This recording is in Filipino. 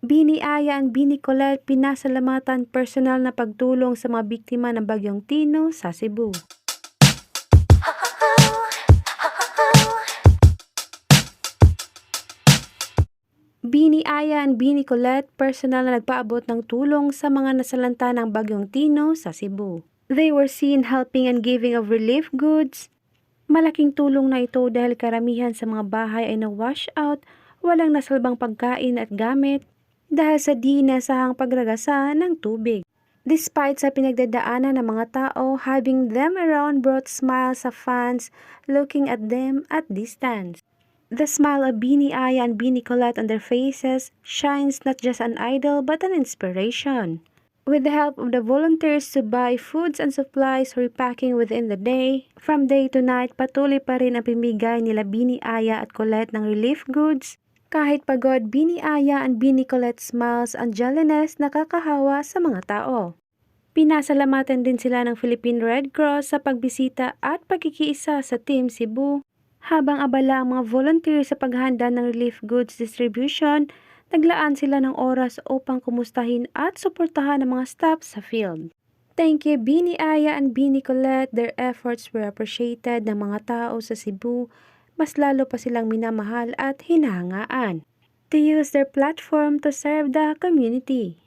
Bini Aya and Bini Colette pinasalamatan personal na pagtulong sa mga biktima ng Bagyong Tino sa Cebu. Bini Aya and Bini Colette personal na nagpaabot ng tulong sa mga nasalanta ng Bagyong Tino sa Cebu. They were seen helping and giving of relief goods. Malaking tulong na ito dahil karamihan sa mga bahay ay na-wash out, walang nasalbang pagkain at gamit dahil sa di inasahang pagragasa ng tubig. Despite sa pinagdadaanan ng mga tao, having them around brought smiles sa fans looking at them at distance. The smile of Beanie Aya and Beanie Colette on their faces shines not just an idol but an inspiration. With the help of the volunteers to buy foods and supplies repacking within the day, from day to night patuloy pa rin ang pimigay nila Beanie Aya at Colette ng relief goods. Kahit pagod, Beanie Aya and Beanie Colette smiles ang jolliness nakakahawa sa mga tao. Pinasalamatan din sila ng Philippine Red Cross sa pagbisita at pagkikiisa sa Team Cebu. Habang abala ang mga volunteer sa paghanda ng relief goods distribution, naglaan sila ng oras upang kumustahin at suportahan ang mga staff sa field. Thank you Bini Aya and Bini Colette. Their efforts were appreciated ng mga tao sa Cebu. Mas lalo pa silang minamahal at hinahangaan. To use their platform to serve the community.